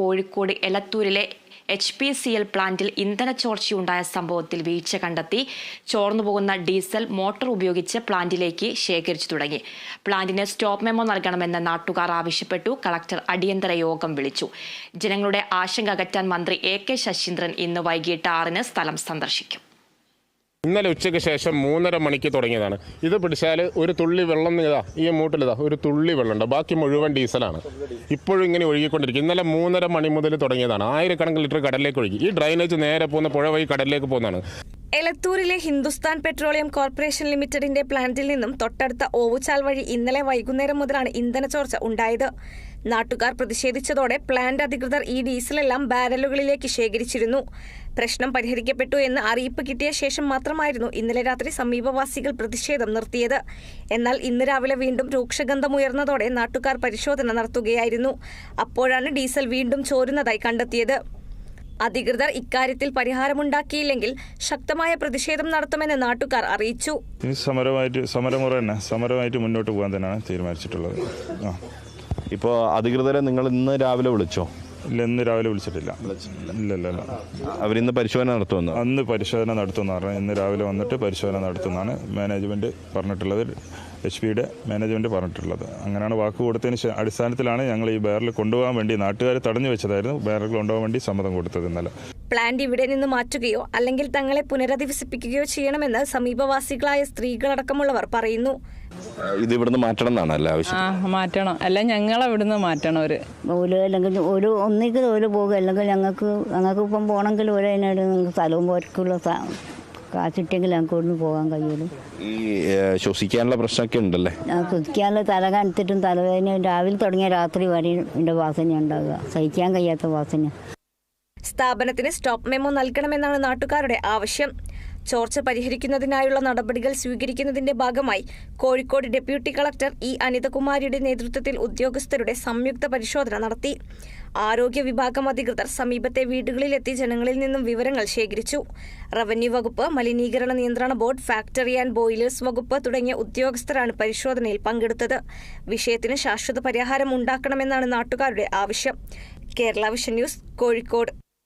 കോഴിക്കോട് എലത്തൂരിലെ H P C L പ്ലാന്റിൽ ഇന്ധന ചോർച്ചയുണ്ടായ സംഭവത്തിൽ വീഴ്ച കണ്ടെത്തി. ചോർന്നുപോകുന്ന ഡീസൽ മോട്ടോർ ഉപയോഗിച്ച് പ്ലാന്റിലേക്ക് ശേഖരിച്ചു തുടങ്ങി. പ്ലാന്റിന് സ്റ്റോപ്പ് മെമ്മോ നൽകണമെന്ന് നാട്ടുകാർ ആവശ്യപ്പെട്ടു. കളക്ടർ അടിയന്തര യോഗം വിളിച്ചു. ജനങ്ങളുടെ ആശങ്ക അകറ്റാൻ മന്ത്രി എ കെ ശശീന്ദ്രൻ ഇന്ന് വൈകിട്ട് ആറിന് സ്ഥലം സന്ദർശിക്കും. ഇന്നലെ ഉച്ചയ്ക്ക് ശേഷം മൂന്നര മണിക്ക് തുടങ്ങിയതാണ്. ഇത് പിടിച്ചാൽ ഒരു തുള്ളി വെള്ളം ഇതാ ഈ മൂട്ടിലിതാ ഒരു തുള്ളി വെള്ളമുണ്ട് ബാക്കി മുഴുവൻ ഡീസലാണ്. ഇപ്പോഴും ഇങ്ങനെ ഒഴുകിക്കൊണ്ടിരിക്കും. ഇന്നലെ മൂന്നര മണി മുതൽ തുടങ്ങിയതാണ്. ആയിരക്കണക്കിന് ലിറ്റർ കടലിലേക്ക് ഒഴുകി. ഈ ഡ്രൈനേജ് നേരെ പോകുന്ന പുഴ വഴി കടലിലേക്ക് പോകുന്നതാണ്. എലത്തൂരിലെ ഹിന്ദുസ്ഥാൻ പെട്രോളിയം കോർപ്പറേഷൻ ലിമിറ്റഡിന്റെ പ്ലാന്റിൽ നിന്നും തൊട്ടടുത്ത ഓവുചാൽ വഴി ഇന്നലെ വൈകുന്നേരം മുതലാണ് ഇന്ധന ചോർച്ച ഉണ്ടായത്. നാട്ടുകാർ പ്രതിഷേധിച്ചതോടെ പ്ലാന്റ് അധികൃതർ ഈ ഡീസലെല്ലാം ബാരലുകളിലേക്ക് ശേഖരിച്ചിരുന്നു. പ്രശ്നം പരിഹരിക്കപ്പെട്ടു എന്ന് അറിയിപ്പ് കിട്ടിയ ശേഷം മാത്രമായിരുന്നു ഇന്നലെ രാത്രി സമീപവാസികൾ പ്രതിഷേധം നിർത്തിയത്. എന്നാൽ ഇന്ന് രാവിലെ വീണ്ടും രൂക്ഷഗന്ധമുയർന്നതോടെ നാട്ടുകാർ പരിശോധന നടത്തുകയായിരുന്നു. അപ്പോഴാണ് ഡീസൽ വീണ്ടും ചോരുന്നതായി കണ്ടെത്തിയത്. അധികൃതർ ഇക്കാര്യത്തിൽ പരിഹാരമുണ്ടാക്കിയില്ലെങ്കിൽ ശക്തമായ പ്രതിഷേധം നടത്തുമെന്ന് നാട്ടുകാർ അറിയിച്ചു. സമരമായിട്ട് സമരമുറ തന്നെ സമരമായിട്ട് മുന്നോട്ട് പോകാൻ തന്നെയാണ് തീരുമാനിച്ചിട്ടുള്ളത്. ഇപ്പോൾ അധികൃതരെ നിങ്ങൾ ഇന്ന് രാവിലെ വിളിച്ചോ? ഇല്ല ഇന്ന് രാവിലെ വിളിച്ചിട്ടില്ല. ഇല്ല ഇല്ല ഇല്ല. അവരിന്ന് പരിശോധന നടത്തുമെന്ന്? അന്ന് പരിശോധന നടത്തുമെന്ന് പറഞ്ഞു. ഇന്ന് രാവിലെ വന്നിട്ട് പരിശോധന നടത്തുന്നതാണ് മാനേജ്മെന്റ് പറഞ്ഞിട്ടുള്ളത്. എച്ച് പിയുടെ മാനേജ്മെന്റ് പറഞ്ഞിട്ടുള്ളത്. അങ്ങനെയാണ് വാക്ക് കൊടുത്തതിന് അടിസ്ഥാനത്തിലാണ് ഞങ്ങൾ ഈ ബാരൽ കൊണ്ടുപോകാൻ വേണ്ടി നാട്ടുകാർ തടഞ്ഞു വെച്ചതായിരുന്നു. ബാരൽ കൊണ്ടുപോകാൻ വേണ്ടി സമ്മതം കൊടുത്തത് ഇന്നലെ. പ്ലാന്റ് ഇവിടെ നിന്ന് മാറ്റുകയോ അല്ലെങ്കിൽ തങ്ങളെ പുനരധിവസിപ്പിക്കുകയോ ചെയ്യണമെന്ന് സമീപവാസികളായ സ്ത്രീകളടക്കമുള്ളവർ പറയുന്നു. ഇത് ഇവിടുന്ന് മാറ്റണം എന്നാണ് അല്ല ആവശ്യം? ആ മാറ്റണം. അല്ല ഞങ്ങൾ അവിടുന്ന് മാറ്റണം ഒരു. ഒരു അല്ലെങ്കിൽ ഒരു ഒന്നിക്ക് ഒരു പോകും. അല്ലെങ്കിൽ ഞങ്ങൾക്ക് ഞങ്ങൾക്ക് ഇപ്പം പോകണമെങ്കിൽ ഒരു അതിനായിട്ട് നിങ്ങൾക്ക് സ്ഥലവും പോർക്കുള്ള കാശിട്ടെങ്കിൽ ഞങ്ങൾക്ക് ഇവിടുന്ന് പോകാൻ കഴിയുള്ളൂ. ഈ ശ്വസിക്കാനുള്ള പ്രശ്നമൊക്കെ ഉണ്ടല്ലേ? ഞാൻ കുതിക്കാനുള്ള തല കാണിച്ചിട്ടും തലവേദന രാവിലെ തുടങ്ങിയ രാത്രി വരെ എന്റെ വാസന ഉണ്ടാകുക. സഹിക്കാൻ കഴിയാത്ത വാസന. സ്ഥാപനത്തിന് സ്റ്റോപ്പ് മെമ്മോ നൽകണമെന്നാണ് നാട്ടുകാരുടെ ആവശ്യം. ചോർച്ച പരിഹരിക്കുന്നതിനായുള്ള നടപടികൾ സ്വീകരിക്കുന്നതിന്റെ ഭാഗമായി കോഴിക്കോട് ഡെപ്യൂട്ടി കളക്ടർ ഇ അനിതകുമാരിയുടെ നേതൃത്വത്തിൽ ഉദ്യോഗസ്ഥരുടെ സംയുക്ത പരിശോധന നടത്തി. ആരോഗ്യ വിഭാഗം അധികൃതർ സമീപത്തെ വീടുകളിലെത്തി ജനങ്ങളിൽ നിന്നും വിവരങ്ങൾ ശേഖരിച്ചു. റവന്യൂ വകുപ്പ് മലിനീകരണ നിയന്ത്രണ ബോർഡ് ഫാക്ടറി ആൻഡ് ബോയിലേഴ്സ് വകുപ്പ് തുടങ്ങിയ ഉദ്യോഗസ്ഥരാണ് പരിശോധനയിൽ പങ്കെടുത്തത്. വിഷയത്തിന് ശാശ്വത പരിഹാരം ഉണ്ടാക്കണമെന്നാണ് നാട്ടുകാരുടെ ആവശ്യം. Kerala vision news Kozhikode.